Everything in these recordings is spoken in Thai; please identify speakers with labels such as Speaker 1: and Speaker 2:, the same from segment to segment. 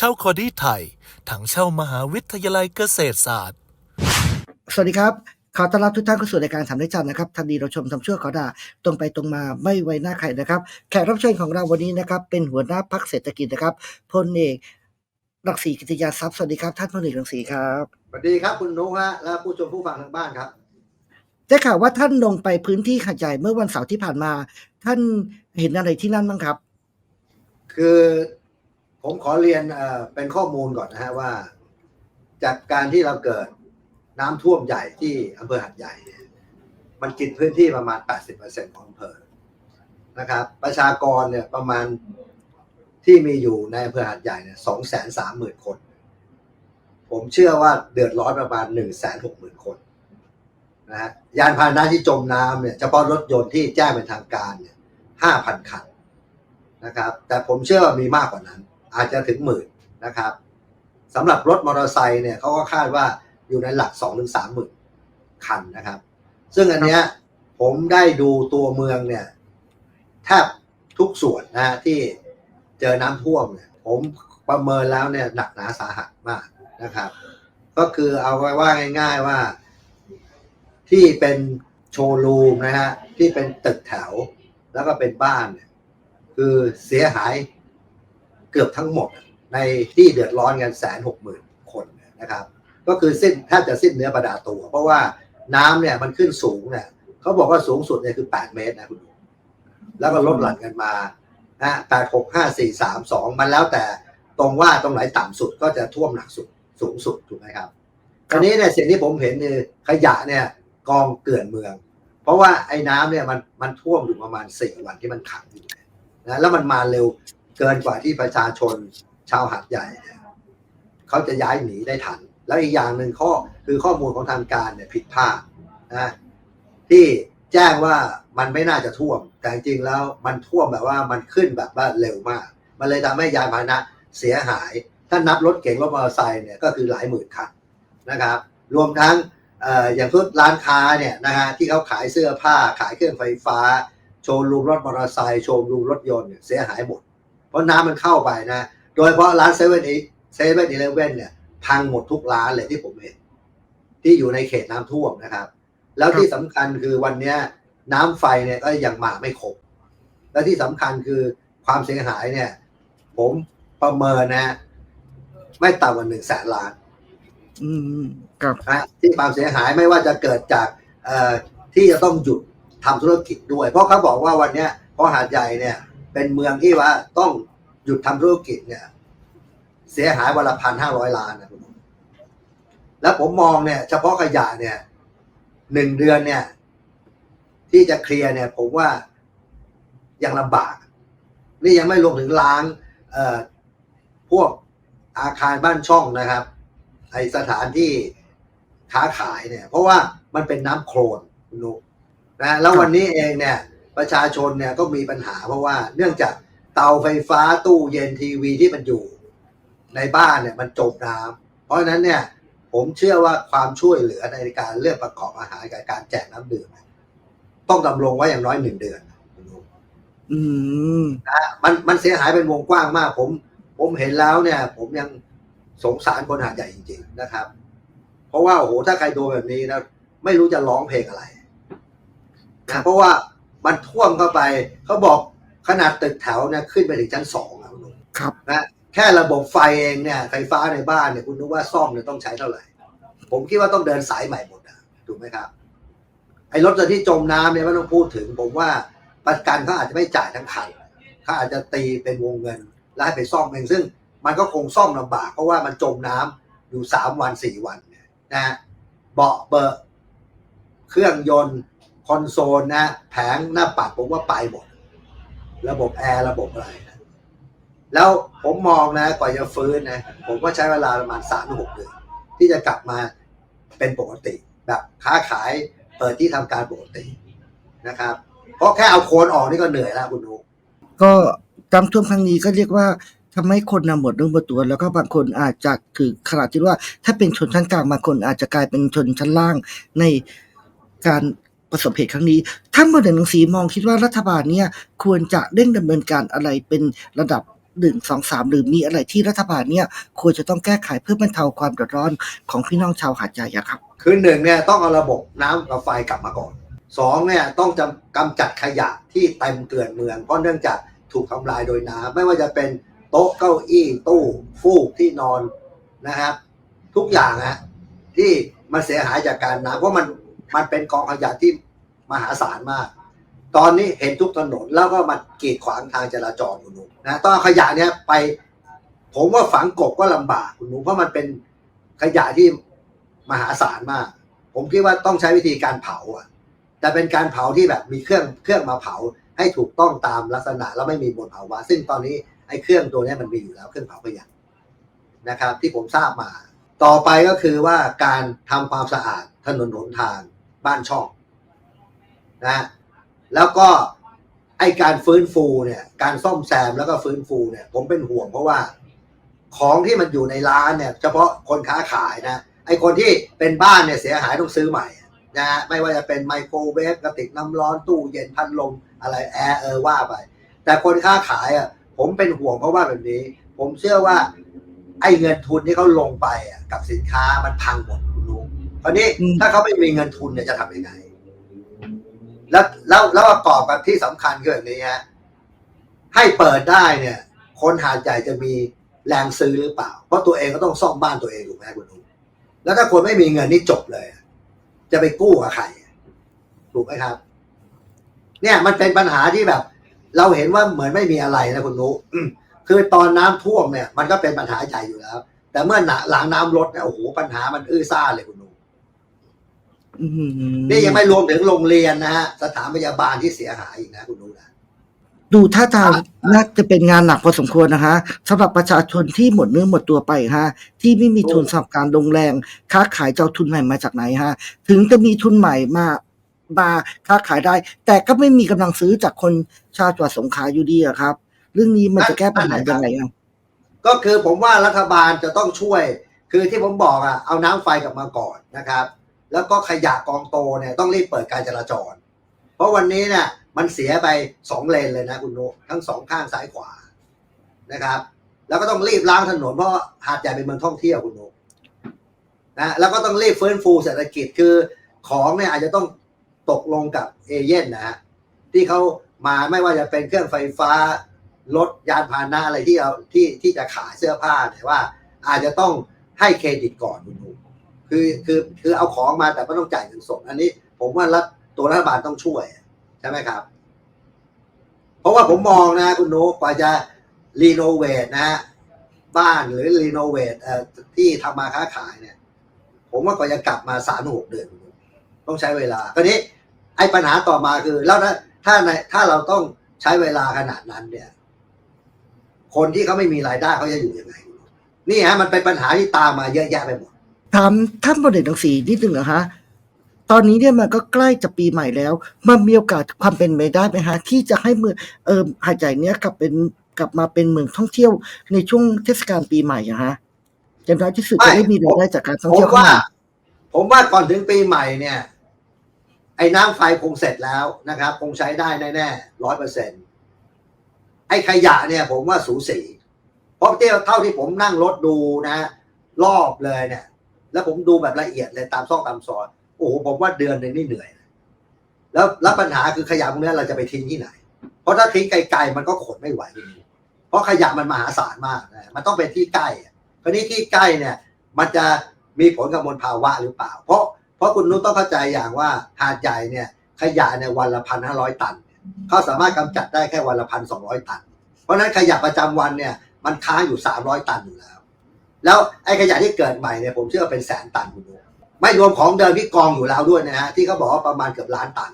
Speaker 1: เช่าคอดี้ไทย ถังเช่ามหาวิทยาลัยเกษตรศาสตร์
Speaker 2: สวัสดีครับ ขอต้อนรับทุกท่านเข้าสู่รายการถามได้จันนะครับทันดีเราชมทำชั่วขอด่าตรงไปตรงมาไม่ไว้หน้าใครนะครับ แขกรับเชิญของเราวันนี้นะครับ เป็นหัวหน้าพักเศรษฐกิจนะครับพลเอกรักศรีกิติยาทรัพย์สวัสดีครับท่านพลเอกรักศรีครับ
Speaker 3: สวัสดีครับคุณนุฮะและผู้ชมผู้ฟังทางบ้านครับ
Speaker 2: ได้ข่าวว่าท่านลงไปพื้นที่ขัดใหญ่เมื่อวันเสาร์ที่ผ่านมา ท่านเห็นอะไรที่นั่นบ้างครับ
Speaker 3: คือ ผมขอเรียนเป็นข้อมูลก่อนนะฮะว่า จากการที่เราเกิดน้ำท่วมใหญ่ที่อำเภอหัดใหญ่เนี่ยมันกินพื้นที่ประมาณ 80%ของอำเภอนะครับ ประชากรเนี่ยประมาณที่มีอยู่ในอำเภอหัดใหญ่เนี่ยสองแสนสามหมื่นคน ผมเชื่อว่าเดือดร้อนประมาณหนึ่งแสนหกหมื่นคนนะฮะยานพาหนะที่จมน้ำเนี่ยเฉพาะรถยนต์ที่แจ้งเป็นทางการเนี่ยห้าพันคันนะครับ แต่ผมเชื่อว่ามีมากกว่านั้น อาจจะถึงหมื่นนะครับสำหรับรถมอเตอร์ไซค์เนี่ยเขาก็คาดว่าอยู่ในหลัก2อถึงสามหมื่นคันนะครับ ซึ่งอันเนี้ยผมได้ดูตัวเมืองเนี่ยแทบทุกส่วนนะฮะที่เจอน้ำท่วมเนี่ยผมประเมินแล้วเนี่ยหนักหนาสาหัสมากนะครับ ก็คือเอาไว้ว่าง่าย ๆว่า ที่เป็นโชว์รูมนะฮะที่เป็นตึกแถว แล้วก็เป็นบ้านเนี่ยคือเสียหาย เกือบทั้งหมดในที่เดือดร้อนกันแสนหกหมื่นคนนะครับ ก็คือสิ้นแทบจะสิ้นเนื้อประดาตัว เพราะว่าน้ำเนี่ยมันขึ้นสูงเนี่ยเขาบอกว่าสูงสุดเนี่ยคือแปดเมตรนะคุณดูแล้วก็ลดหลั่นกันมานะแปดหกห้าสี่สามสองมันแล้วแต่ตรงว่าตรงไหนต่ำสุดก็จะท่วมหนักสุดสูงสุดถูกไหมครับ
Speaker 2: ครับ
Speaker 3: อันนี้เนี่ยสิ่งที่ผมเห็นคือขยะเนี่ยกองเกลื่อนเมือง เพราะว่าไอ้น้ำเนี่ยมันมันท่วมอยู่ประมาณสี่วันที่มันขังอยู่นะแล้วมันมาเร็ว เกินกว่าที่ประชาชนชาวหาดใหญ่เขาจะย้ายหนีได้ทัน แล้วอีกอย่างหนึ่งข้อคือข้อมูลของทางการเนี่ยผิดพลาดนะที่แจ้งว่ามันไม่น่าจะท่วม แต่จริงแล้วมันท่วมแบบว่ามันขึ้นแบบว่าเร็วมาก มันเลยทำให้ยานพาหนะเสียหาย ถ้านับรถเก๋งรถมอเตอร์ไซค์เนี่ยก็คือหลายหมื่นคันนะครับ รวมทั้งอออย่างทุกร้านค้าเนี่ยนะฮะที่เขาขายเสื้อผ้าขายเครื่องไฟฟ้า โชว์รูมรถมอเตอร์ไซค์โชว์รูมรถยนต์เนี่ยเสียหายหมด เพราะน้ำมันเข้าไปนะ โดยเฉพาะร้านเซเว่นเซเว่นอีเลฟเว่นเนี่ย พังหมดทุกร้านเลยที่ผมเห็น ที่อยู่ในเขตน้ำท่วมนะครับ แล้วที่สำคัญคือวันเนี้ย น้ำไฟเนี่ยก็ยังมาไม่ครบ และที่สำคัญคือความเสียหายเนี่ย ผมประเมินนะ ไม่ต่ำกว่าหนึ่งแสนล้าน
Speaker 2: อืมครับ
Speaker 3: นะที่ความเสียหายไม่ว่าจะเกิดจากเอ่อที่จะต้องหยุดทำธุรกิจด้วย เพราะเขาบอกว่าวันเนี้ยเพราะหาดใหญ่เนี่ย เป็นเมืองที่ว่าต้องหยุดทำธุรกิจเนี่ย เสียหายวันละพันห้าร้อยล้านนะคุณผู้ชมแล้วผมมองเนี่ย เฉพาะขยะเนี่ยหนึ่งเดือนเนี่ย ที่จะเคลียร์เนี่ย ผมว่ายังลำบาก นี่ยังไม่รวมถึงล้างเอ่อพวกอาคารบ้านช่องนะครับไอสถานที่ค้าขายเนี่ย เพราะว่ามันเป็นน้ำโคลนนุกนะแล้ววันนี้เองเนี่ย ประชาชนเนี่ยก็มีปัญหาเพราะว่าเนื่องจากเตาไฟฟ้าตู้เย็นทีวีที่มันอยู่ ในบ้านเนี่ยมันจมน้ำเพราะฉะนั้นเนี่ยผมเชื่อว่าความช่วยเหลือในการเรื่องประกอบอาหารกับการแจกน้ำดื่มเนี่ยต้องดำรงไว้อย่างน้อยหนึ่งเดือนคุณนุก
Speaker 2: อืม
Speaker 3: มันมันเสียหายเป็นวงกว้างมาก ผม ผมเห็นแล้วเนี่ย ผมยังสงสารคนหาดใหญ่จริง ๆ นะครับ เพราะว่าโอ้โหถ้าใครโดนแบบนี้นะไม่รู้จะร้องเพลงอะไร
Speaker 2: ครั
Speaker 3: นะ
Speaker 2: บ
Speaker 3: เพราะว่า มันท่วมเข้าไป เขาบอกขนาดตึกแถวเนี่ยขึ้นไปถึงชั้นสองอะคุณลุง
Speaker 2: ครับ
Speaker 3: นะแค่ระบบไฟเองเนี่ยไฟฟ้าในบ้านเนี่ยคุณนึกว่าซ่อมเนี่ยต้องใช้เท่าไหร่ ผมคิดว่าต้องเดินสายใหม่หมดอะถูกไหมครับ ไอ้รถยนต์ที่จมน้ำเนี่ยไม่ต้องพูดถึง ผมว่าประกันเขาอาจจะไม่จ่ายทั้งคันเขาอาจจะตีเป็นวงเงิน แล้วให้ไปซ่อมเองซึ่ง มันก็คงซ่อมลำบาก เพราะว่ามันจมน้ำอยู่สามวันสี่วันเนี่ยนะฮะเบาะเบอะเครื่องยนต์ คอนโซลนะแผงหน้าปัดผมว่าไปหมด ระบบแอร์ระบบอะไรนะแล้วผมมองนะกว่าจะฟื้นนะผมก็ใช้เวลาประมาณสามหกเดือนที่จะกลับมาเป็นปกติ แบบค้าขายเปิดที่ทำการปกตินะครับ เพราะแค่เอาโคนออกนี่ก็เหนื่อยแล้วคุณนุก
Speaker 2: ก็น้ำท่วมครั้งนี้ก็เรียกว่าทำให้คนนำหมดเรื่องหมดตัว แล้วก็บางคนอาจจะถือขนาดที่ว่า ถ้าเป็นชนชั้นกลางบางคนอาจจะกลายเป็นชนชั้นล่างในการ ประสบเหตุครั้งนี้ ท่านบนหนังสีมองคิดว่ารัฐบาลเนี่ย ควรจะเร่งดำเนินการอะไรเป็นระดับหนึ่งสองสามหรือมีอะไรที่รัฐบาลเนี่ย ควรจะต้องแก้ไขเพื่อบรรเทาความเดือดร้อนของพี่น้องชาวหาดใหญ่ครับ
Speaker 3: คือหนึ่งเนี่ยต้องเอาระบบน้ำกับไฟกลับมาก่อนสองเนี่ยต้องจำกำจัดขยะที่เต็มเกลื่อนเมือง เพราะเนื่องจากถูกทำลายโดยน้ำไม่ว่าจะเป็นโต๊ะเก้าอี้ตู้ฟูกที่นอนนะครับ ทุกอย่างฮะที่มันเสียหายจากการน้ำเพราะมัน มันเป็นกองขยะที่มหาศาลมาก ตอนนี้เห็นทุกถนนแล้วก็มากีดขวางทางจราจรคุณหนูนะต้องขยะเนี้ยไป ผมว่าฝังกบก็ลำบากคุณหนูเพราะมันเป็นขยะที่มหาศาลมาก ผมคิดว่าต้องใช้วิธีการเผาอะ แต่เป็นการเผาที่แบบมีเครื่องเครื่องมาเผาให้ถูกต้องตามลักษณะแล้วไม่มีมลภาวะ ซึ่งตอนนี้ไอ้เครื่องตัวนี้มันมีอยู่แล้วเครื่องเผาขยะนะครับ ที่ผมทราบมา ต่อไปก็คือว่าการทำความสะอาดถนนหนทาง บ้านช่องนะแล้วก็ไอการฟื้นฟูเนี่ย การซ่อมแซมแล้วก็ฟื้นฟูเนี่ย ผมเป็นห่วงเพราะว่าของที่มันอยู่ในร้านเนี่ย เฉพาะคนค้าขายนะไอคนที่เป็นบ้านเนี่ยเสียหายต้องซื้อใหม่นะฮะไม่ว่าจะเป็นไมโครเวฟกระติกน้ำร้อนตู้เย็นพัดลมอะไรแอร์เออว่าไป แต่คนค้าขายอะผมเป็นห่วงเพราะว่าแบบนี้ ผมเชื่อว่า ไอเงินทุนที่เขาลงไปอะกับสินค้ามันพังหมด คุณลุงคราวนี้
Speaker 2: อืม
Speaker 3: ถ้าเขาไม่มีเงินทุนเนี่ยจะทำยังไง แล้วแล้วแล้วประกอบกับที่สำคัญคือแบบนี้ฮะให้เปิดได้เนี่ย คนหาดใหญ่จะมีแรงซื้อหรือเปล่า เพราะตัวเองก็ต้องซ่อมบ้านตัวเองถูกไหมคุณลุงแล้วถ้าคนไม่มีเงินนี่จบเลย จะไปกู้กับใครถูกไหมครับ เนี่ยมันเป็นปัญหาที่แบบ เราเห็นว่าเหมือนไม่มีอะไรนะคุณนุอืมคือตอนน้ำท่วมเนี่ย มันก็เป็นปัญหาใหญ่อยู่แล้ว แต่เมื่อหนาหลังน้ำลดเนี่ยโอ้โหปัญหามันอื้อซ่าเลยคุณ นุ
Speaker 2: อืม
Speaker 3: นี่ยังไม่รวมถึงโรงเรียนนะฮะสถานพยาบาลที่เสียหายอีกนะคุณนุนะ
Speaker 2: ดูท่าทางน่าจะเป็นงานหนักพอสมควรนะคะสำหรับประชาชนที่หมดเนื้อหมดตัวไปฮะ ที่ไม่มีทุนสำหรับการลงแรง ค้าขายจะเอาทุนใหม่มาจากไหนฮะ ถึงจะมีทุนใหม่มามาค้าขายได้ แต่ก็ไม่มีกำลังซื้อจากคนชาวจังหวัดสงขลาอยู่ดีอะครับ เรื่องนี้มันจะแก้ปัญหายังไงอะ
Speaker 3: ก็คือผมว่ารัฐบาลจะต้องช่วย คือที่ผมบอกอะเอาน้ำไฟกลับมาก่อนนะครับ แล้วก็ขยะกองโตเนี่ยต้องรีบเปิดการจราจร เพราะวันนี้เนี่ยมันเสียไปสองเลนเลยนะคุณนุทั้งสองข้างซ้ายขวานะครับ แล้วก็ต้องรีบล้างถนนเพราะหาดใหญ่เป็นเมืองท่องเที่ยวคุณนุนะแล้วก็ต้องรีบฟื้นฟูเศรษฐกิจคือของเนี่ยอาจจะต้องตกลงกับเอเย่นนะฮะที่เขามาไม่ว่าจะเป็นเครื่องไฟฟ้ารถยานพาหนะอะไรที่เราที่ที่จะขายเสื้อผ้าแต่ว่าอาจจะต้องให้เครดิตก่อนคุณนุ คือคือคือเอาของมาแต่ไม่ต้องจ่ายเงินสดอันนี้ ผมว่ารัฐตัวรัฐบาลต้องช่วยใช่ไหมครับ เพราะว่าผมมองนะคุณโนกว่าจะรีโนเวทนะฮะบ้านหรือรีโนเวทเอ่อที่ทำมาค้าขายเนี่ย ผมว่ากว่าจะกลับมาสามหกเดือน ต้องใช้เวลาคราวนี้ ไอ้ปัญหาต่อมาคือ แล้วถ้าถ้าในถ้าเราต้องใช้เวลาขนาดนั้นเนี่ย คนที่เขาไม่มีรายได้เขาจะอยู่ยังไง นี่ฮะมันเป็นปัญหาที่ตามมาเยอะแยะไปหมด
Speaker 2: ถามท่านบนเด็กหนังสีนิดหนึ่งเหรอฮะตอนนี้เนี่ยมันก็ใกล้จะปีใหม่แล้ว มันมีโอกาสความเป็นไปได้ไหมฮะที่จะให้เมืองเออหาดใหญ่เนี้ยกลับเป็นกลับมาเป็นเมืองท่องเที่ยวในช่วงเทศกาลปีใหม่อะฮะอย่างน้อยที่สุดจะได้มีรายได้จากการท่อง
Speaker 3: ผ
Speaker 2: เที่ยวเข้า
Speaker 3: ว่า
Speaker 2: มา
Speaker 3: ผมว่าก่อนถึงปีใหม่เนี่ย ไอ้น้ำไฟคงเสร็จแล้วนะครับ คงใช้ได้แน่ๆร้อยเปอร์เซ็นต์ไอ้ขยะเนี่ย ผมว่าสูสีเพราะเที่ยวเท่าที่ผมนั่งรถดูนะ รอบเลยเนี่ย แล้วผมดูแบบละเอียดเลยตามซอกตามซอยโอ้โหผมว่าเดือนหนึ่งนี่เหนื่อยแล้วแล้วปัญหาคือขยะพวกนี้เราจะไปทิ้งที่ไหน เพราะถ้าทิ้งไกลๆมันก็ขนไม่ไหว เพราะขยะมันมหาศาลมากนะมันต้องเป็นที่ใกล้คราวนี้ที่ใกล้เนี่ย มันจะมีผลกับมลภาวะหรือเปล่า เพราะเพราะคุณนุชต้องเข้าใจอย่างว่าหาดใหญ่เนี่ย ขยะเนี่ยวันละพันห้าร้อยตันเขาสามารถกำจัดได้แค่วันละพันสองร้อยตัน เพราะฉะนั้นขยะประจำวันเนี่ย มันค้างอยู่สามร้อยตันอยู่แล้ว แล้วไอ้ขยะที่เกิดใหม่เนี่ยผมเชื่อว่าเป็นแสนตันคุณนุชไม่รวมของเดิมที่กองอยู่แล้วด้วยนะฮะที่เขาบอกว่าประมาณเกือบล้านตัน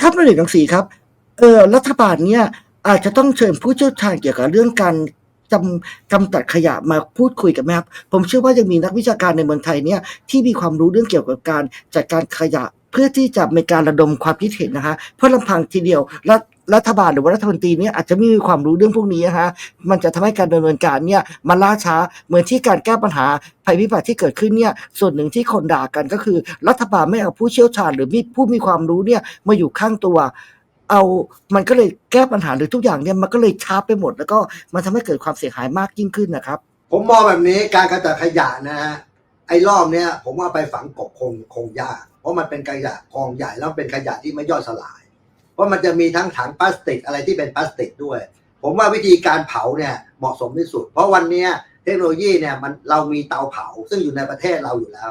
Speaker 2: ครับบนเด็กหนังสีครับเออรัฐบาลเนี่ยอาจจะต้องเชิญผู้เชี่ยวชาญเกี่ยวกับเรื่องการจำกำจัดขยะมาพูดคุยกันไหมครับผมเชื่อว่ายังมีนักวิชาการในเมืองไทยเนี่ยที่มีความรู้เรื่องเกี่ยวกับการจัดการขยะ เพื่อที่จะมีการระดมความคิดเห็นนะคะเพราะลำพังทีเดียวรัฐ รัฐบาลหรือว่ารัฐมนตรีเนี่ยอาจจะไม่มีความรู้เรื่องพวกนี้นะฮะมันจะทำให้การดำเนินการเนี่ยมันล่าช้าเหมือนที่การแก้ปัญหาภัยพิบัติที่เกิดขึ้นเนี่ยส่วนหนึ่งที่คนด่ากันก็คือ รัฐบาลไม่เอาผู้เชี่ยวชาญ หรือมีผู้มีความรู้เนี่ยมาอยู่ข้างตัว เอามันก็เลยแก้ปัญหาหรือทุกอย่างเนี่ยมันก็เลยช้าไปหมด แล้วก็มันทำให้เกิดความเสียหายมากยิ่งขึ้นนะครับ
Speaker 3: ผมมองแบบนี้การกระจัดขยะนะฮะไอ้รอบเนี้ยผมว่าไปฝังกบคงคงยากเพราะมันเป็นขยะกองใหญ่แล้วเป็นขยะที่ไม่ย่อยสลาย เพราะมันจะมีทั้งถังพลาสติกอะไรที่เป็นพลาสติกด้วย ผมว่าวิธีการเผาเนี่ยเหมาะสมที่สุด เพราะวันนี้เทคโนโลยีเนี่ยมันเรามีเตาเผาซึ่งอยู่ในประเทศเราอยู่แล้ว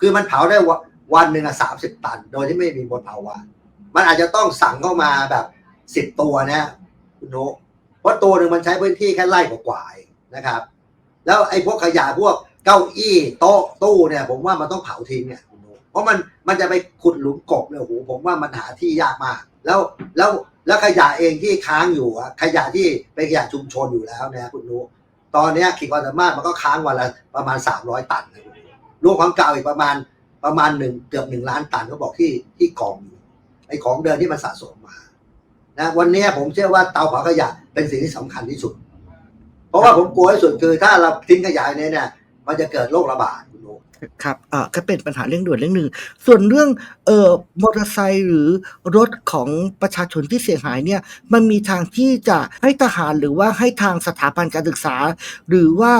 Speaker 3: คือมันเผาได้วันหนึ่งอะสามสิบตัน โดยที่ไม่มีมลภาวะมันอาจจะต้องสั่งเข้ามาแบบสิบตัวนะคุณโนเพราะตัวหนึ่งมันใช้พื้นที่แค่ไร่กว่าๆนะครับ แล้วไอ้พวกขยะพวกเก้าอี้โต๊ะตู้เนี่ย ผมว่ามันต้องเผาทิ้งเนี่ยเพราะมันมันจะไปขุดหลุมกบเนี่ยโอ้โหผมว่ามันหาที่ยากมาก แล้วแล้วแล้วขยะเองที่ค้างอยู่อะขยะที่เป็นขยะชุมชนอยู่แล้วนะคุณนุตอนนี้ขีดความสามารถมันก็ค้างวันละประมาณสามร้อยตันนะคุณนุรวมความเก่าอีกประมาณประมาณหนึ่งเกือบหนึ่งล้านตันเขาบอกที่ที่กองอยู่ไอ้ของเดินที่มันสะสมมานะวันนี้ผมเชื่อว่าเตาเผาขยะเป็นสิ่งที่สำคัญที่สุด เพราะว่าผมกลัวที่สุดคือถ้าเราทิ้งขยะในเนี่ยมันจะเกิดโรคระบาด คุณนุ
Speaker 2: ครับอ่าก็เป็นปัญหาเรื่องด่วนเรื่องหนึ่ง ส่วนเรื่องเอ่อมอเตอร์ไซค์หรือรถของประชาชนที่เสียหายเนี่ยมันมีทางที่จะให้ทหารหรือว่าให้ทางสถาบันการศึกษา หรือว่า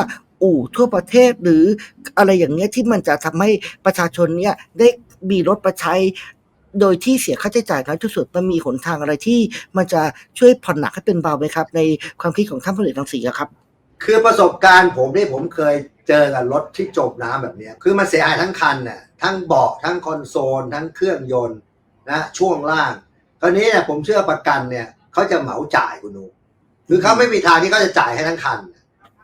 Speaker 2: อู่ทั่วประเทศหรืออะไรอย่างเนี้ยที่มันจะทำให้ประชาชนเนี่ยได้มีรถประใช้โดยที่เสียค่าใช้จ่ายน้อยที่สุดมันมีหนทางอะไรที่มันจะช่วยผ่อนหนักให้เป็นเบาไหมครับ ในความคิดของท่านพลเอกรังสีครับ
Speaker 3: คือประสบการณ์ผมที่ผมเคยเจอกับรถที่จมน้ำแบบเนี้ยคือมันเสียหายทั้งคันน่ะทั้งเบาะทั้งคอนโซล ทั้งเครื่องยนต์นะช่วงล่าง คราวนี้เนี่ยผมเชื่อประกันเนี่ยเขาจะเหมาจ่ายคุณนูคือเขาไม่มีทางที่เขาจะจ่ายให้ทั้งคัน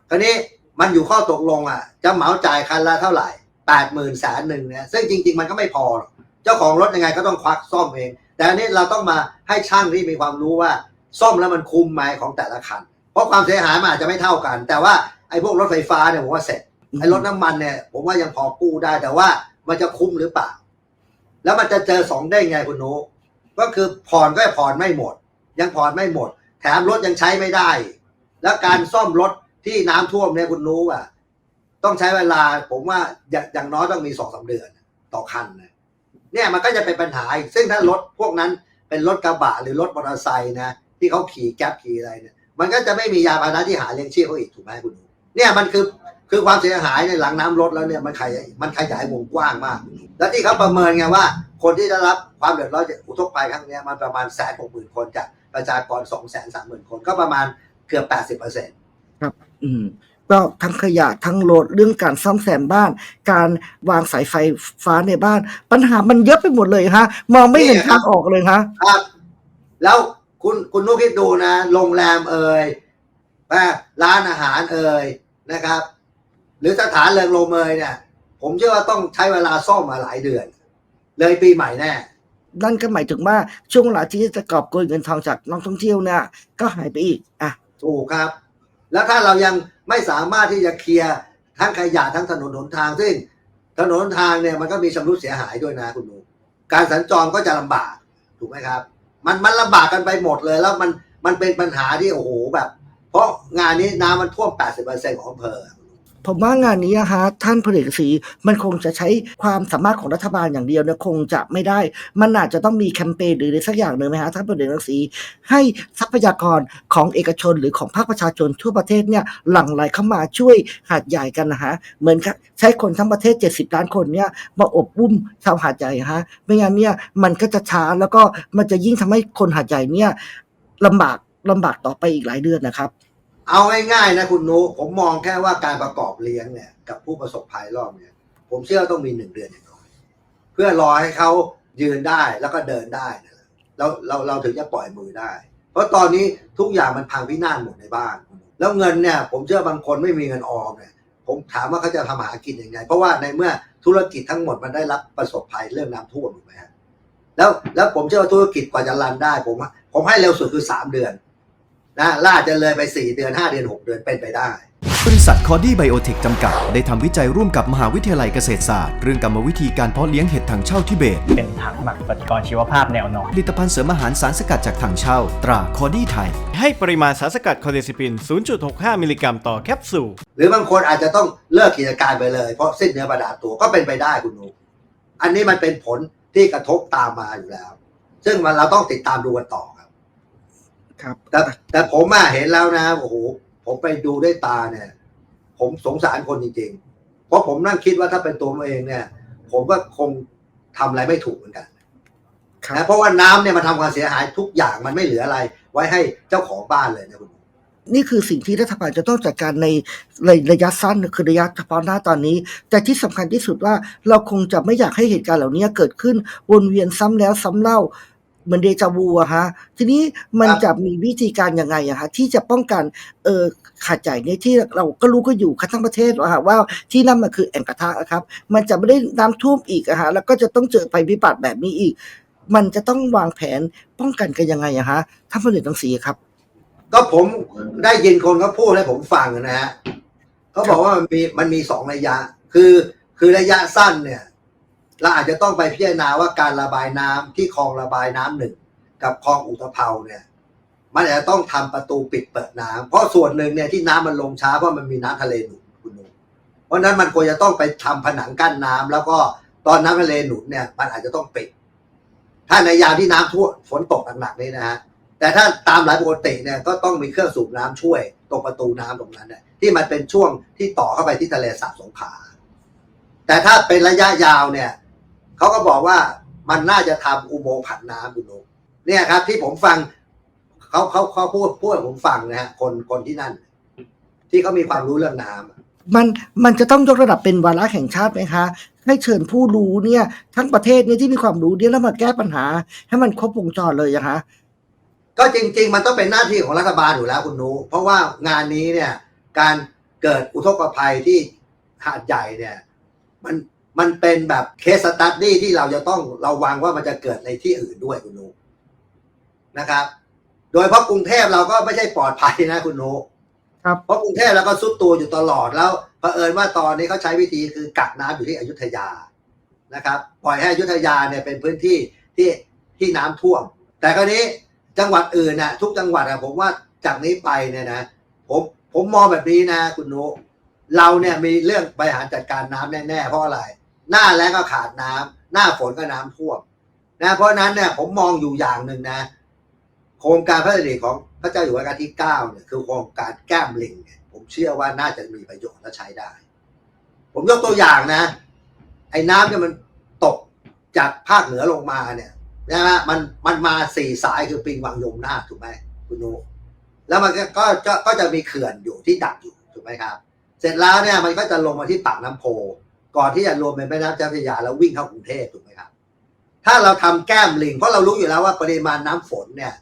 Speaker 3: คราวนี้มันอยู่ข้อตกลงอะ จะเหมาจ่ายคันละเท่าไหร่แปดหมื่นแสนหนึ่งเนี่ยซึ่งจริง ๆ มันก็ไม่พอหรอกเจ้าของรถยังไงก็ต้องควักซ่อมเอง แต่อันนี้เราต้องมาให้ช่างที่มีความรู้ว่า ซ่อมแล้วมันคุ้มไหมของแต่ละคัน เพราะความเสียหายมันอาจจะไม่เท่ากัน แต่ว่าไอ้พวกรถไฟฟ้าเนี่ยผมว่าเสร็จไอ้รถน้ำมันเนี่ยผมว่ายังพอกู้ได้แต่ว่ามันจะคุ้มหรือเปล่า แล้วมันจะเจอสองได้ไงคุณนุก็คือผ่อนก็ผ่อนไม่หมด ยังผ่อนไม่หมด แถมรถยังใช้ไม่ได้ แล้วการซ่อมรถที่น้ำท่วมเนี่ยคุณนุอะ ต้องใช้เวลาผมว่าอย่างอย่างน้อยต้องมีสองสาเดือนต่อคันนะเนี่ยมันก็จะเป็นปัญหาอีกซึ่งถ้ารถพวกนั้นเป็นรถกระบะหรือรถมอเตอร์ไซค์นะที่เขาขี่แก๊ปขี่อะไรเนี่ย มันก็จะไม่มียาพาหนะที่หาเลี้ยงชีพเขาอีกถูกไหมคุณนุเนี่ยมันคือคือความเสียหายในหลังน้ำลดแล้วเนี่ยมันขยายมันขยายวงกว้างมาก แล้วที่เขาประเมินไงว่า คนที่ได้รับความเดือดร้อนจากอุทกภัยครั้งเนี้ยมันประมาณแสนหกหมื่นคนจากประชากรสองแสนสามหมื่นคนก็ประมาณเกือบแปดสิบเปอร์เซ็นต์
Speaker 2: อืมก็ทั้งขยะทั้งโหลดเรื่องการซ่อมแซมบ้าน การวางสายไฟฟ้าในบ้าน ปัญหามันเยอะไปหมดเลยฮะ มองไม่เห็นทางออกเลยฮะ
Speaker 3: ครับ แล้ว คุณคุณนุกคิดดูนะโรงแรมเอ่ยอ่าร้านอาหารเอ่ยนะครับ หรือสถานเริงโรมเอยเนี่ย ผมเชื่อว่าต้องใช้เวลาซ่อมมาหลายเดือน เลยปีใหม่แน่
Speaker 2: นั่นก็หมายถึงว่าช่วงเวลาที่จะกอบโกยเงินทองจากนักท่องเที่ยวเนี่ยก็หายไปอีกอะ
Speaker 3: ถูกครับ แล้วถ้าเรายังไม่สามารถที่จะเคลียร์ทั้งขยะทั้งถนนหนทางซึ่งถนนหนทางเนี่ยมันก็มีชำรุดเสียหายด้วยนะคุณหนูการสัญจรก็จะลำบากถูกไหมครับ มันมันลำบากกันไปหมดเลย แล้วมันมันเป็นปัญหาที่โอ้โหแบบ เพราะงานนี้น้ำมันท่วม 80%ของอำเภอ
Speaker 2: ผมว่างานนี้อะฮะท่านพลเอกศรีมันคงจะใช้ความสามารถของรัฐบาลอย่างเดียวเนี่ยคงจะไม่ได้ มันอาจจะต้องมีแคมเปญหรืออะไรสักอย่างหนึ่งไหมฮะท่านพลเอกศรีให้ทรัพยากรของเอกชนหรือของภาคประชาชนทั่วประเทศเนี่ยหลั่งไหลเข้ามาช่วยหาดใหญ่กันนะฮะเหมือนใช้คนทั้งประเทศ 70 ล้านคนเนี่ยมาอบอุ้มชาวหาดใหญ่ฮะไม่งั้นเนี่ยมันก็จะช้าแล้วก็มันจะยิ่งทำให้คนหาดใหญ่เนี่ยลำบากลำบากต่อไปอีกหลายเดือนนะครับ
Speaker 3: เอาง่ายๆนะคุณนุผมมองแค่ว่าการประกอบเลี้ยงเนี่ย กับผู้ประสบภัยรอบเนี่ย ผมเชื่อต้องมีหนึ่งเดือนอย่างน้อย เพื่อรอให้เขายืนได้แล้วก็เดินได้นะแล้วเราเราถึงจะปล่อยมือได้ เพราะตอนนี้ทุกอย่างมันพังพินาศหมดในบ้าน แล้วเงินเนี่ย ผมเชื่อบางคนไม่มีเงินออมเนี่ย ผมถามว่าเขาจะทำหากินยังไง เพราะว่าในเมื่อธุรกิจทั้งหมดมันได้รับประสบภัยเรื่องน้ำท่วมถูกไหมฮะแล้วแล้วผมเชื่อว่าธุรกิจกว่าจะรันได้ ผมผมให้เร็วสุดคือสามเดือน นะล่าจะเลยไปสี่เดือนห้าเดือนหกเดือนเป็นไปได้
Speaker 4: บริษัทคอดี้ไบโอเทคจำกัด ได้ทำวิจัยร่วมกับมหาวิทยาลัยเกษตรศาสตร์ เรื่องกรรมวิธีการเพาะเลี้ยงเห็ดถังเช่าทิเบต
Speaker 5: เป็นถังหมักปฏิกรณ์ชีวภาพแนวนอน
Speaker 4: ผลิตภัณฑ์เสริมอาหารสารสกัดจากถังเช่า ตราคอดี้ไทย
Speaker 6: ให้ปริมาณสารสกัดคอเดซิปิน 0.65 มิลลิกรัมต่อแคปซูล
Speaker 3: หรือบางคนอาจจะต้องเลิกกิจการไปเลย เพราะสิ้นเนื้อประดาตัวก็เป็นไปได้คุณนุอันนี้มันเป็นผลที่กระทบตามมาอยู่แล้ว ซึ่งมันเราต้องติดตามดูกันต่อ ครับ
Speaker 2: ครับ
Speaker 3: แต่แต่ผมอะเห็นแล้วนะโอ้โหผมไปดูด้วยตาเนี่ย ผมสงสารคนจริงๆ เพราะผมนั่งคิดว่าถ้าเป็นตัวผมเองเนี่ย ผมก็คงทำอะไรไม่ถูกเหมือนกัน
Speaker 2: ครับ
Speaker 3: นะเพราะว่าน้ำเนี่ยมันทำความเสียหายทุกอย่างมันไม่เหลืออะไร ไว้ให้เจ้าของบ้านเลยนะคุณ
Speaker 2: นี่คือสิ่งที่รัฐบาลจะต้องจัดการในในระยะสั้นคือระยะเฉพาะหน้าตอนนี้ แต่ที่สำคัญที่สุดว่าเราคงจะไม่อยากให้เหตุการณ์เหล่านี้เกิดขึ้นวนเวียนซ้ำแล้วซ้ำเล่า เหมือนเดจาวูอะฮะ ทีนี้มันจะมีวิธีการยังไงอะฮะที่จะป้องกันเออขาดใจเนี่ยที่เราก็รู้ก็อยู่กันทั้งประเทศว่าฮะว่าที่นั่นมันคือแอ่งกระทะอะครับ มันจะไม่ได้น้ำท่วมอีกอะฮะแล้วก็จะต้องเจอภัยพิบัติแบบนี้อีก มันจะต้องวางแผนป้องกันกันยังไงอะฮะท่านผู้เรียนตังสีครับ
Speaker 3: ก็ผมได้ยินคนเขาพูดให้ผมฟังนะฮะเขาบอกว่ามันมีมันมีสองระยะ คือคือระยะสั้นเนี่ย เราอาจจะต้องไปพิจารณาว่าการระบายน้ำที่คลองระบายน้ำหนึ่งกับคลองอุตภเปาเนี่ย มันอาจจะต้องทำประตูปิดเปิดน้ำเพราะส่วนหนึ่งเนี่ยที่น้ำมันลงช้าเพราะมันมีน้ำทะเลหนุนคุณนูเพราะนั้นมันควรจะต้องไปทำผนังกั้นน้ำแล้วก็ตอนน้ำทะเลหนุนเนี่ย มันอาจจะต้องปิด ถ้าในยามที่น้ำท่วมฝนตกหนักๆนี่นะฮะแต่ถ้าตามหลายปกติเนี่ยก็ต้องมีเครื่องสูบน้ำช่วยตรงประตูน้ำตรงนั้นเนี่ยที่มันเป็นช่วงที่ต่อเข้าไปที่ทะเลสาบสงขลาแต่ถ้าเป็นระยะยาวเนี่ย เขาก็บอกว่ามันน่าจะทำอุโมงค์ผันน้ำคุณนุ๊กเนี่ยครับ ที่ผมฟังเขาเขาเขาพูดพูดให้ผมฟังนะฮะคนคนที่นั่น ที่เขามีความรู้เรื่องน้ำอะ
Speaker 2: มันมันจะต้องยกระดับเป็นวาระแห่งชาติไหมคะ ให้เชิญผู้รู้เนี่ย ทั้งประเทศเนี่ยที่มีความรู้เนี่ยแล้วมาแก้ปัญหา ให้มันครบวงจรเลยนะคะ
Speaker 3: ก็จริง ๆ มันต้องเป็นหน้าที่ของรัฐบาลอยู่แล้วคุณนุเพราะว่างานนี้เนี่ย การเกิดอุทกภัยที่หาดใหญ่เนี่ย มัน มันเป็นแบบเคสสตัดดี้ที่เราจะต้องระวังว่ามันจะเกิดในที่อื่นด้วยคุณนุนะครับ โดยเพราะกรุงเทพเราก็ไม่ใช่ปลอดภัยนะคุณนุ
Speaker 2: ครับ
Speaker 3: เพราะกรุงเทพเราก็ซุดตัวอยู่ตลอดแล้วเผอิญว่าตอนนี้เขาใช้วิธีคือกักน้ำอยู่ที่อยุธยานะครับปล่อยให้อยุธยาเนี่ยเป็นพื้นที่ที่ที่น้ำท่วม แต่คราวนี้จังหวัดอื่นนะทุกจังหวัดอะผมว่าจากนี้ไปเนี่ยนะผมผมมองแบบนี้นะ คุณนุเราเนี่ยมีเรื่องบริหารจัดการน้ำแน่ๆเพราะอะไร หน้าแล้งก็ขาดน้ำหน้าฝนก็น้ำท่วมนะเพราะนั้นเนี่ยผมมองอยู่อย่างหนึ่งนะ โครงการพระราชดำริของพระเจ้าอยู่หัวรัชกาลที่เก้าเนี่ยคือโครงการแก้มลิงเนี่ยผมเชื่อว่าน่าจะมีประโยชน์และใช้ได้ ผมยกตัวอย่างนะ ไอ้น้ำเนี่ยมันตกจากภาคเหนือลงมาเนี่ยนะฮะมันมันมาสี่สายคือปิงวังยมนาถูกไหมคุณนุแล้วมันก็ก็ก็ก็จะมีเขื่อนอยู่ที่ดักอยู่ถูกไหมครับ เสร็จแล้วเนี่ยมันก็จะลงมาที่ปากน้ำโพ ก่อนที่จะรวมเป็นแม่น้ำเจ้าพระยาแล้ววิ่งเข้ากรุงเทพถูกไหมครับ ถ้าเราทำแก้มลิง เพราะเรารู้อยู่แล้วว่าปริมาณน้ำฝนเนี่ย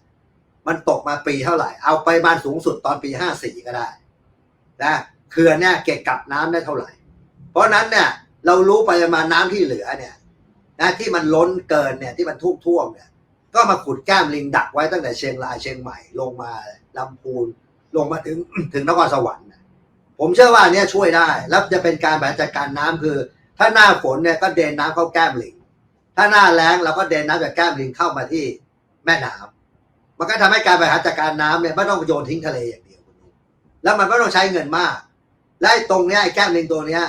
Speaker 3: มันตกมาปีเท่าไหร่ เอาปริมาณสูงสุดตอนปีห้าสี่ก็ได้นะเขื่อนเนี่ยเก็บกักน้ำได้เท่าไหร่ เพราะนั้นเนี่ยเรารู้ปริมาณน้ำที่เหลือเนี่ยนะที่มันล้นเกินเนี่ยที่มันท่วมท่วมเนี่ย ก็มาขุดแก้มลิงดักไว้ตั้งแต่เชียงรายเชียงใหม่ ลงมาลำพูนลงมาถึงถึงนครสวรรค์ ผมเชื่อว่าอันเนี้ยช่วยได้ แล้วจะเป็นการบริหารจัดการน้ำคือ ถ้าหน้าฝนเนี่ยก็เดนน้ำเข้าแก้มลิง ถ้าหน้าแล้งเราก็เดนน้ำจากแก้มลิงเข้ามาที่แม่น้ำมันก็ทำให้การบริหารจัดการน้ำเนี่ยไม่ต้องโยนทิ้งทะเลอย่างเดียวแล้วมันไม่ต้องใช้เงินมาก และตรงเนี้ยไอ้แก้มลิงตัวเนี้ย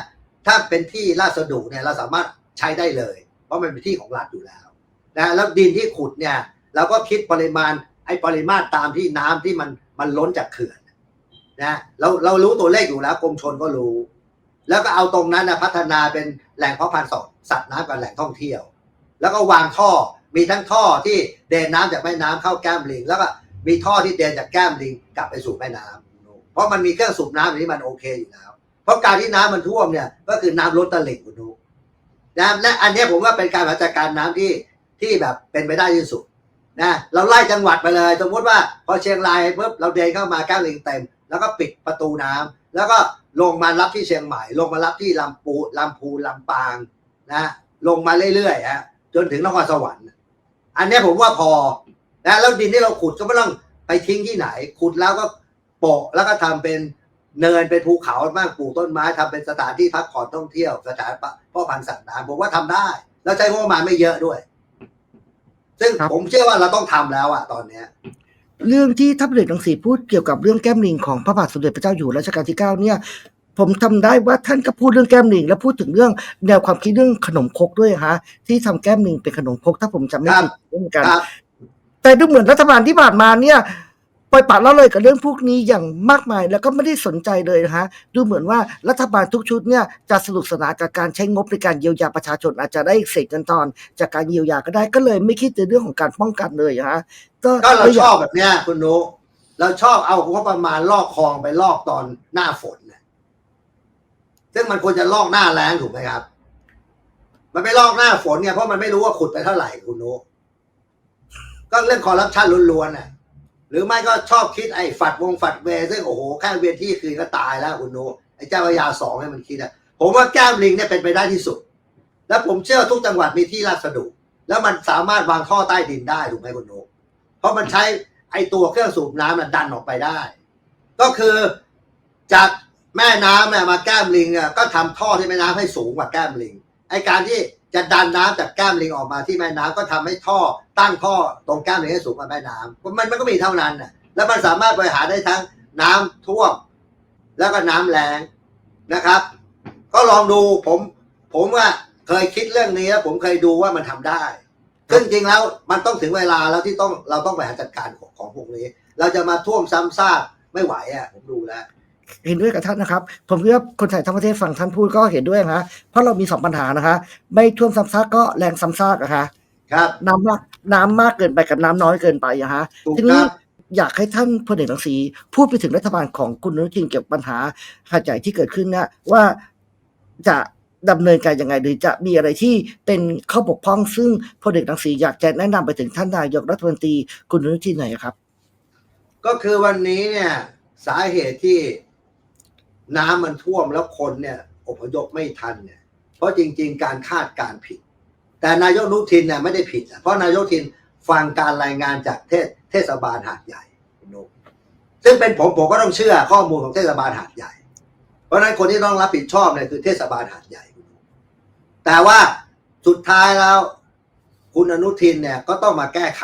Speaker 3: ถ้าเป็นที่ราษฎรเนี่ยเราสามารถใช้ได้เลย เพราะมันเป็นที่ของรัฐอยู่แล้วนะแล้วดินที่ขุดเนี่ยเราก็คิดปริมาณไอ้ปริมาตรตามที่น้ำที่มันมันล้นจากเขื่อน นะเราเรารู้ตัวเลขอยู่แล้วกรมชนก็รู้ แล้วก็เอาตรงนั้นนะพัฒนาเป็นแหล่งเพาะพันธุ์สัตว์น้ำกับแหล่งท่องเที่ยว แล้วก็วางท่อมีทั้งท่อที่เดินน้ำจากแม่น้ำเข้าแก้มลิง แล้วก็มีท่อที่เดินจากแก้มลิงกลับไปสู่แม่น้ำเพราะมันมีเครื่องสูบน้ำอย่างนี้มันโอเคอยู่แล้ว เพราะการที่น้ำมันท่วมเนี่ยก็คือน้ำล้นตลิ่งคุณดูนะและอันนี้ผมว่าเป็นการบริหารจัดการน้ำที่ที่แบบเป็นไปได้ที่สุดนะเราไล่จังหวัดไปเลย สมมติว่าพอเชียงรายปุ๊บเราเดินเข้ามาแก้วลิงเต็ม แล้วก็ปิดประตูน้ำแล้วก็ลงมารับที่เชียงใหม่ ลงมารับที่ลำปูลำพูนลำปางนะลงมาเรื่อยๆฮะจนถึงนครสวรรค์อันเนี้ยผมว่าพอนะแล้วดินที่เราขุดก็ไม่ต้องไปทิ้งที่ไหน ขุดแล้วก็โปะแล้วก็ทำเป็นเนินเป็นภูเขาบ้างปลูกต้นไม้ทำเป็นสถานที่พักผ่อนท่องเที่ยวสถานพ่อพันธุ์สัตว์น้ำผมว่าทำได้ แล้วใช้งบประมาณไม่เยอะด้วย ซึ่ง
Speaker 2: ครับ
Speaker 3: ผมเชื่อว่าเราต้องทำแล้วอะตอนเนี้ย
Speaker 2: เรื่องที่ท่านผู้เรียนตังสีพูดเกี่ยวกับเรื่องแก้มลิงของพระบาทสมเด็จพระเจ้าอยู่หัวรัชกาลที่เก้าเนี่ยผมทำได้ว่าท่านก็พูดเรื่องแก้มลิง และพูดถึงเรื่องแนวความคิดเรื่องขนมครกด้วยฮะที่ทำแก้มลิงเป็นขนมครกถ้าผมจำไม่ผิดเหมือนกัน
Speaker 3: ครับ
Speaker 2: แต่ดูเหมือนรัฐบาลที่ผ่านมาเนี่ย ล่อยปละละเลยกับเรื่องพวกนี้อย่างมากมายแล้วก็ไม่ได้สนใจเลยนะฮะดูเหมือนว่ารัฐบาลทุกชุดเนี่ยจะสนุกสนานกับการใช้งบในการเยียวยาประชาชนอาจจะได้เศษเงินตอน จากการเยียวยาก็ได้ก็เลยไม่คิดในเรื่องของการป้องกันเลยนะฮะก็
Speaker 3: ก็เราชอบแบบเนี้ยคุณนุเราชอบเอางบประมาณลอกคลองไปลอกตอนหน้าฝนนะซึ่งมันควรจะลอกหน้าแล้งถูกไหมครับ มันไม่ลอกหน้าฝนไงเพราะมันไม่รู้ว่าขุดไปเท่าไหร่คุณนุก็เรื่องคอร์รัปชันล้วนๆน่ะ หรือไม่ก็ชอบคิดไอ้ฝัดวงฝัดเวซึ่งโอ้โหแค่เวียนที่คืนก็ตายแล้วคุณโนไอ้เจ้าพระยาสองให้มันคิดอะผมว่าแก้มลิงเนี่ยเป็นไปได้ที่สุด แล้วผมเชื่อทุกจังหวัดมีที่ราษฎรแล้วมันสามารถวางท่อใต้ดินได้ถูกไหมคุณโนเพราะมันใช้ไอ้ตัวเครื่องสูบน้ำน่ะดันออกไปได้ ก็คือจากแม่น้ำเนี่ยมาแก้มลิงอะก็ทำท่อที่แม่น้ำให้สูงกว่าแก้มลิงไอ้การที่ จะดันน้ำจากแก้มลิงออกมาที่แม่น้ำก็ทำให้ท่อตั้งท่อตรงแก้มลิงให้สูงกว่าแม่น้ำมันมันก็มีเท่านั้นน่ะแล้วมันสามารถบริหารได้ทั้งน้ำท่วม แล้วก็น้ำแรงนะครับ ก็ลองดูผมผมว่าเคยคิดเรื่องนี้แล้วผมเคยดูว่ามันทำได้ซึ่งจริงแล้วมันต้องถึงเวลาแล้วที่ต้องเราต้องบริหารจัดการของของพวกนี้ เราจะมาท่วมซ้ำซากไม่ไหวอะผมดูแล้ว
Speaker 2: เห็นด้วยกับท่านนะครับ ผมคิดว่าคนไทยทั้งประเทศฟังท่านพูดก็เห็นด้วยนะเพราะเรามีสองปัญหานะคะ ไม่ท่วมซ้ำซากก็แรงซ้ำซากอะคะ
Speaker 3: ครับ
Speaker 2: น้ำมากน้ำมากเกินไปกับน้ำน้อยเกินไปอะฮะ
Speaker 3: ถูก
Speaker 2: ที
Speaker 3: ค
Speaker 2: นี้
Speaker 3: รับ
Speaker 2: อยากให้ท่านพลเอกรังสีพูดไปถึงรัฐบาลของคุณอนุทินเกี่ยวกับปัญหาหัดใหญ่ที่เกิดขึ้นเนี่ยว่าจะดำเนินการยังไงหรือจะมีอะไรที่เป็นข้อบกพร่องซึ่งพลเอกรังสีอยากจะแนะนำไปถึงท่านนายกรัฐมนตรีคุณอนุทินหน่อยครับ
Speaker 3: ก็คือวันนี้เนี่ยสาเหตุที่ น้ำมันท่วมแล้วคนเนี่ยอพยพไม่ทันเนี่ยเพราะจริง ๆ การคาดการผิด แต่นายกนุทินเนี่ยไม่ได้ผิด เพราะนายกทินฟังการรายงานจากเทศเทศบาลหาดใหญ่นซึ่งเป็นผมผมก็ต้องเชื่อข้อมูลของเทศบาลหาดใหญ่ เพราะนั้นคนที่ต้องรับผิดชอบเนี่ยคือเทศบาลหาดใหญ่ แต่ว่าสุดท้ายแล้วคุณอนุทินเนี่ยก็ต้องมาแก้ไข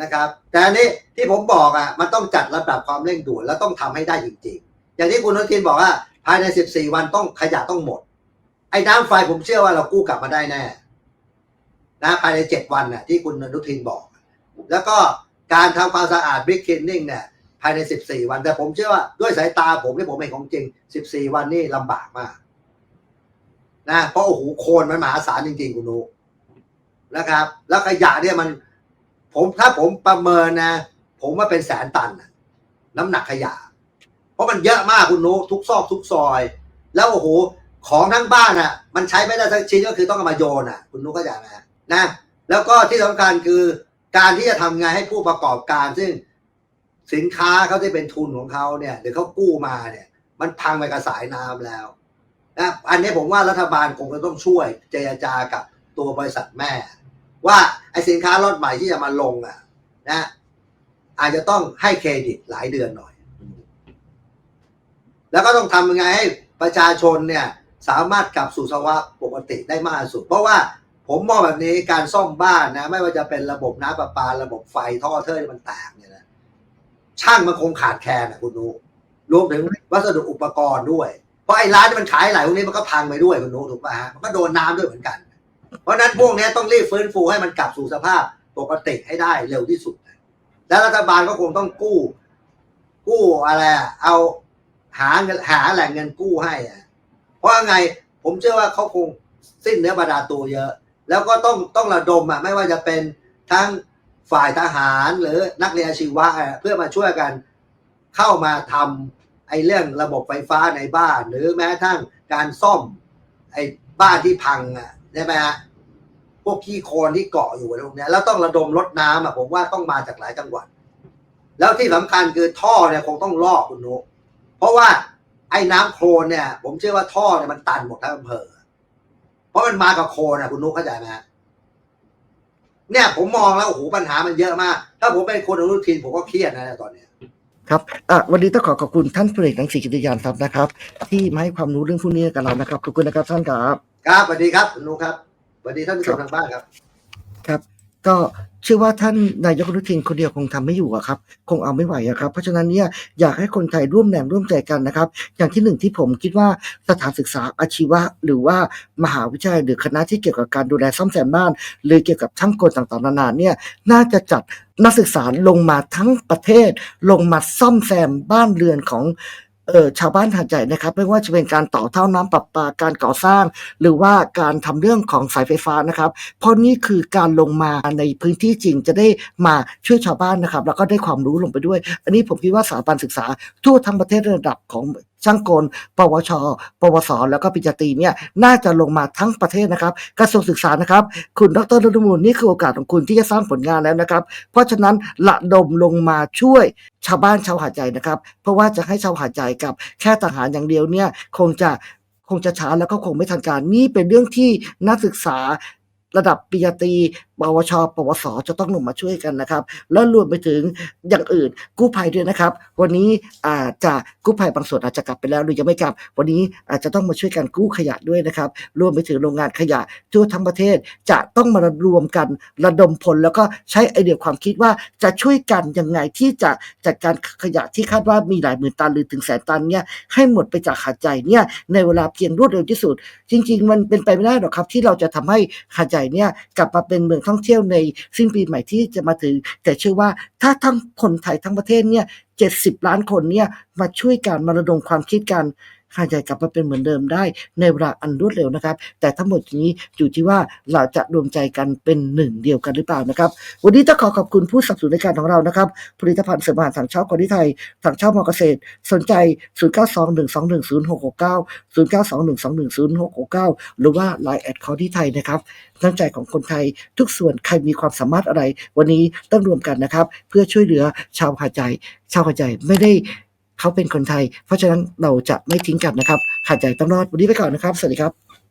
Speaker 3: นะครับ แต่อันนี้ที่ผมบอกอะมันต้องจัดระดับความเร่งด่วนแล้วต้องทำให้ได้จริง อย่างที่คุณอนุทินบอกว่า ภายใน 14 วันต้องขยะต้องหมด ไอ้น้ำไฟผมเชื่อว่าเรากู้กลับมาได้แน่นะภายใน 7 วันน่ะที่คุณอนุทินบอก แล้วก็การทำความสะอาดบิ๊กคินนิ่งเนี่ยภายใน 14 วัน แต่ผมเชื่อว่าด้วยสายตาผมที่ผมเห็นของจริง 14 วันนี่ลำบากมากนะเพราะโอ้โหโคนมันมหาศาลจริงๆ คุณนุนะครับ แล้วขยะเนี่ยมันผมถ้าผมประเมินนะ ผมว่าเป็นแสนตันน่ะน้ำหนักขยะ เพราะมันเยอะมากคุณนุทุกซอกทุกซอย แล้วโอ้โหของทั้งบ้านอะ มันใช้ไม่ได้สักชิ้นก็คือต้องเอามาโยนอะ คุณนุก็อย่างนะนะ แล้วก็ที่สำคัญคือการที่จะทำไงให้ผู้ประกอบการ ซึ่งสินค้าเขาที่เป็นทุนของเขาเนี่ยหรือเขากู้มาเนี่ย มันพังไปกับสายน้ำแล้วนะอันนี้ผมว่ารัฐบาลคงจะต้องช่วยเจรจากับตัวบริษัทแม่ ว่าไอ้สินค้ารถใหม่ที่จะมาลงอะ นะ อาจจะต้องให้เครดิตหลายเดือนหน่อย แล้วก็ต้องทำยังไงให้ประชาชนเนี่ยสามารถกลับสู่สภาวะปกติได้มากที่สุด เพราะว่าผมมองแบบนี้การซ่อมบ้านนะไม่ว่าจะเป็นระบบน้ำประปาระบบไฟท่อเทอร์มันแตกเนี่ยนะช่างมันคงขาดแคลนนะคุณนุรวมถึงวัสดุอุปกรณ์ด้วย เพราะไอ้ร้านที่มันขายหลายพวกนี้มันก็พังไปด้วยคุณนุถูกป่ะฮะมันก็โดนน้ำด้วยเหมือนกัน เพราะนั้นพวกนี้ต้องรีบฟื้นฟูให้มันกลับสู่สภาพปกติให้ได้เร็วที่สุด แล้วรัฐบาลก็คงต้องกู้ กู้อะไรเอา หาเงินหาแหล่งเงินกู้ให้อะเพราะไงผมเชื่อว่าเขาคงสิ้นเนื้อบาดาตัวเยอะ แล้วก็ต้องต้องระดมอะไม่ว่าจะเป็นทั้งฝ่ายทหารหรือนักเรียนอาชีวะเพื่อมาช่วยกันเข้ามาทำไอ้เรื่องระบบไฟฟ้าในบ้าน หรือแม้กระทั่งการซ่อมไอ้บ้านที่พังอะใช่ไหมฮะพวกขี้โคลนที่เกาะอยู่อะไรพวกเนี้ยแล้วต้องระดมรถน้ำอะผมว่าต้องมาจากหลายจังหวัด แล้วที่สำคัญคือท่อเนี่ยคงต้องลอกคุณนุ เพราะว่าไอ้น้ำโคลนเนี่ย ผมเชื่อว่าท่อเนี่ยมันตันหมดทั้งอำเภอ เพราะมันมากับโคลนอะคุณนุเข้าใจไหมฮะเนี่ย ผมมองแล้วโอ้โหปัญหามันเยอะมาก ถ้าผมเป็นคนอนุทินผมก็เครียดนะตอนเนี้ย
Speaker 2: ครับอะวันนี้ต้องขอขอบคุณท่านพลเอกรังสีกิติยานทรัพย์นะครับ ที่มาให้ความรู้เรื่องพวกนี้กับเรานะครับ ขอบคุณนะครับท่านครับ
Speaker 3: ครับสวัสดีครับคุณนุครับสวัสดีท่านผู้ชมทางบ้านครับ
Speaker 2: ครับ ก็ เชื่อว่าท่านนายกอนุทินคนเดียวคงทำไม่อยู่อะครับ คงเอาไม่ไหวอะครับ เพราะฉะนั้นเนี่ยอยากให้คนไทยร่วมแรงร่วมใจกันนะครับ อย่างที่หนึ่งที่ผมคิดว่าสถานศึกษาอาชีวะ หรือว่ามหาวิทยาลัยหรือคณะที่เกี่ยวกับการดูแลซ่อมแซมบ้าน หรือเกี่ยวกับช่างกลต่างๆนานาเนี่ยน่าจะจัดนักศึกษาลงมาทั้งประเทศ ลงมาซ่อมแซมบ้านเรือนของ เออชาวบ้านหาดใหญ่นะครับ ไม่ว่าจะเป็นการต่อเท่าน้ำประปาการก่อสร้าง หรือว่าการทำเรื่องของสายไฟฟ้านะครับ เพราะนี่คือการลงมาในพื้นที่จริงจะได้มาช่วยชาวบ้านนะครับ แล้วก็ได้ความรู้ลงไปด้วย อันนี้ผมคิดว่าสถาบันศึกษาทั่วทั้งประเทศระดับของช่างกล ปวช ปวส แล้วก็ปริญญาตรีเนี่ยน่าจะลงมาทั้งประเทศนะครับ กระทรวงศึกษานะครับ คุณดรนรมูลนี่คือโอกาสของคุณที่จะสร้างผลงานแล้วนะครับ เพราะฉะนั้นระดมลงมาช่วยชาวบ้านชาวหาดใหญ่นะครับ เพราะว่าจะให้ชาวหาดใหญ่กับแค่ทหารอย่างเดียวเนี่ยคงจะคงจะช้าแล้วก็คงไม่ทันการนี่เป็นเรื่องที่นักศึกษาระดับปริญญาตรีปวช ปวส จะต้องลงมาช่วยกันนะครับ แล้วรวมไปถึงอย่างอื่นกู้ภัยด้วยนะครับ วันนี้อาจจะกู้ภัยบางส่วนอาจจะกลับไปแล้วหรือยังไม่กลับ วันนี้อาจจะต้องมาช่วยกันกู้ขยะด้วยนะครับ รวมไปถึงโรงงานขยะทั่วทั้งประเทศจะต้องมารวมกันระดมพล แล้วก็ใช้ไอเดียความคิดว่าจะช่วยกันยังไงที่จะจัดการขยะที่คาดว่ามีหลายหมื่นตันหรือถึงแสนตันเนี่ยให้หมดไปจากหาดใหญ่เนี่ยในเวลาเพียงรวดเร็วที่สุด จริง ๆ มันเป็นไปไม่ได้หรอกครับที่เราจะทำให้หาดใหญ่เนี่ยกลับมาเป็นเมืองท่องเที่ยวในสิ้นปีใหม่ที่จะมาถึง แต่เชื่อว่าถ้าทั้งคนไทยทั้งประเทศเนี่ยเจ็ดสิบล้านคนเนี่ยมาช่วยกันมาระดมความคิดกัน หาดใหญ่กลับมาเป็นเหมือนเดิมได้ ในเวลาอันรวดเร็วนะครับ แต่ทั้งหมดนี้อยู่ที่ว่าเราจะรวมใจกันเป็นหนึ่งเดียวกันหรือเปล่านะครับ วันนี้ต้องขอขอบคุณผู้สนับสนุนรายการของเรานะครับผลิตภัณฑ์เสริมอาหารถังเช่าคนที่ไทยถังเช่ามอเกษตร สนใจ 0921210669 0921210669 หรือว่า Line แอดคอที่ไทยนะครับน้ำใจของคนไทยทุกส่วนใครมีความสามารถอะไร วันนี้ต้องรวมกันนะครับ เพื่อช่วยเหลือชาวหาดใหญ่ชาวหาดใหญ่ไม่ได้ เขาเป็นคนไทย เพราะฉะนั้นเราจะไม่ทิ้งกันนะครับหาดใหญ่ต้องรอดวันนี้ไปก่อนนะครับ สวัสดีครับ